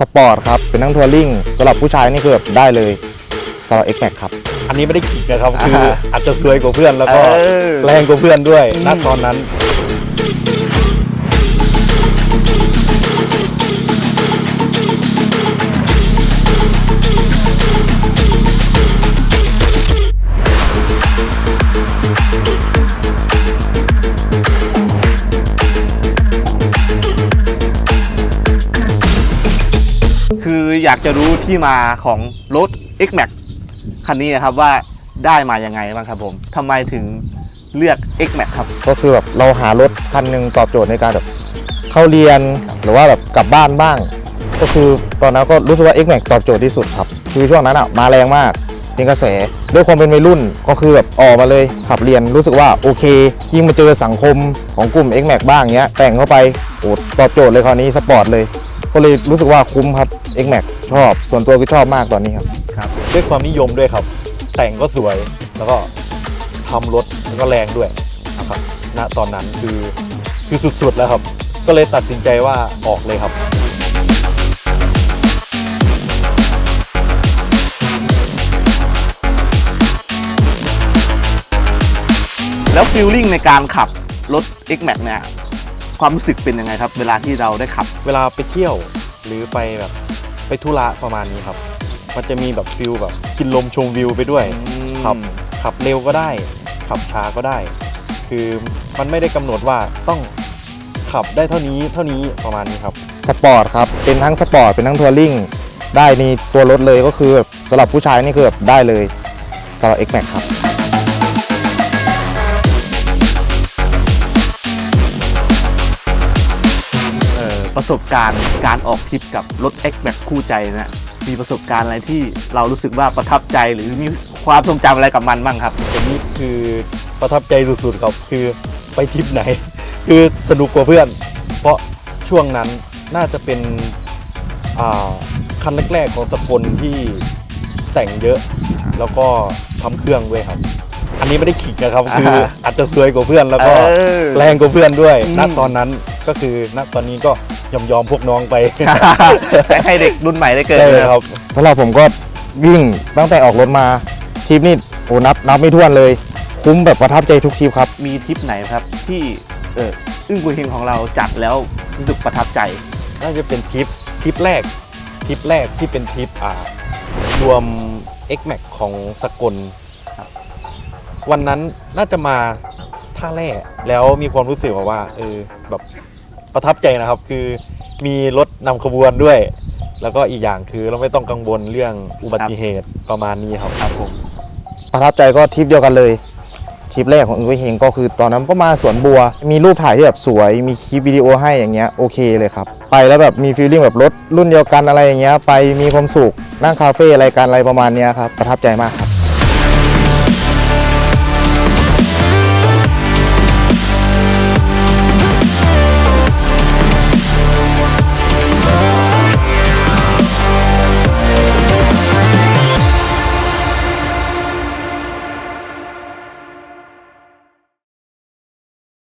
สปอร์ตครับ เป็นทั้งทัวริ่งสำหรับผู้ชายนี่คือแบบได้เลยสำหรับ X Max ครับ อันนี้ไม่ได้ขิงนะครับ คืออ่าอาจจะสวยกว่าเพื่อนแล้วก็เออ แรงกว่าเพื่อนด้วยอืมณตอนนั้นากจะรู้ที่มาของรถ X Max คันนี้นะครับว่าได้มายังไงบ้างครับผมทำไมถึงเลือก X Max ครับ ก็คือแบบเราหารถคันหนึ่งตอบโจทย์ในการแบบเข้าเรียนหรือว่าแบบกลับบ้านบ้าง ก็คือตอนนั้นก็รู้สึกว่า X Max ตอบโจทย์ที่สุดครับ คือช่วงนั้นอะมาแรงมาก เป็นกระแสด้วยความเป็นวัยรุ่นก็คือแบบออกมาเลยขับเรียนรู้สึกว่าโอเค ยิ่งมาเจอสังคมของกลุ่ม X Max บ้างเงี้ยแต่งเข้าไปโอ้ตอบโจทย์เลยคราวนี้สปอร์ตเลย ก็เลยรู้สึกว่าคุ้มครับ X Max ชอบ ส่วนตัวคือชอบมากตอนนี้ครับด้วยความนิยมด้วยครับ แต่งก็สวยแล้วก็ทำรถแล้วก็แรงด้วยนะครับณตอนนั้นคือคือสุดๆแล้วครับ ก็เลยตัดสินใจว่าออกเลยครับ แล้วฟิลลิ่งในการขับรถ X Max เนี่ยความรู้สึกเป็นยังไงครับ เวลาที่เราได้ขับ เวลาไปเที่ยวหรือไปแบบไปธุระประมาณนี้ครับ มันจะมีแบบฟิลแบบกินลมชมวิวไปด้วยขับขับเร็วก็ได้ ขับช้าก็ได้ คือมันไม่ได้กำหนดว่าต้องขับได้เท่านี้เท่านี้ประมาณนี้ครับสปอร์ตครับเป็นทั้งสปอร์ตเป็นทั้งทัวริ่งได้ในตัวรถเลยก็คือแบบสำหรับผู้ชายนี่คือแบบได้เลยสำหรับ X Max ครับ ประสบการณ์การออกทริปกับรถ X Max คู่ใจเนะมีประสบการณ์อะไรที่เรารู้สึกว่าประทับใจหรือมีความทรงจำอะไรกับมันบ้างครับอันนี้คือประทับใจสุดๆครับคือไปทริปไหน คือสนุกกว่าเพื่อน เพราะช่วงนั้นน่าจะเป็นอ่าคันแรกๆของสกลที่แต่งเยอะ แล้วก็ทำเครื่องด้วยครับ อันนี้ไม่ได้ขิงนะครับคืออ่าอาจจะสวยกว่าเพื่อนแล้วก็เออแรงกว่าเพื่อนด้วยอืมณตอนนั้นก็คือณตอนนี้ก็ ยอมยอมๆพวกน้องไป ให้เด็กรุ่นใหม่ได้เกิดได้เลยนะคครัรับบสำหรับผมก็วิ่งตั้งแต่ออกรถมาทริปนี่โอ้นับนับไม่ถ้วนเลย คุ้มแบบประทับใจทุกทริปครับ มีทริปไหนครับที่เอออึ้งกุยเฮงของเราจัดแล้วรู้สึกประทับใจ น่าจะเป็นทริปทริปแรกทริปแรกที่เป็นทริปอ่ารวม X Max ของสกลครับวันนั้นน่าจะมาท่าแร่แล้วมีความรู้สึกแบบว่าเออแบบ ประทับใจนะครับ คือมีรถนำขบวนด้วย แล้วก็อีกอย่างคือเราไม่ต้องกังวลเรื่องอุบัติเหตุประมาณนี้ครับครับผมประทับใจก็ทริปเดียวกันเลยทริปแรกของอึ้งเฮงก็คือตอนนั้นก็มาสวนบัว มีรูปถ่ายที่แบบสวย มีคลิปวิดีโอให้อย่างเงี้ยโอเคเลยครับ ไปแล้วแบบมีฟีลลิ่งแบบรถรุ่นเดียวกันอะไรอย่างเงี้ยไปมีความสุขนั่งคาเฟ่อะไรกันอะไรประมาณเนี้ยครับประทับใจมากครับ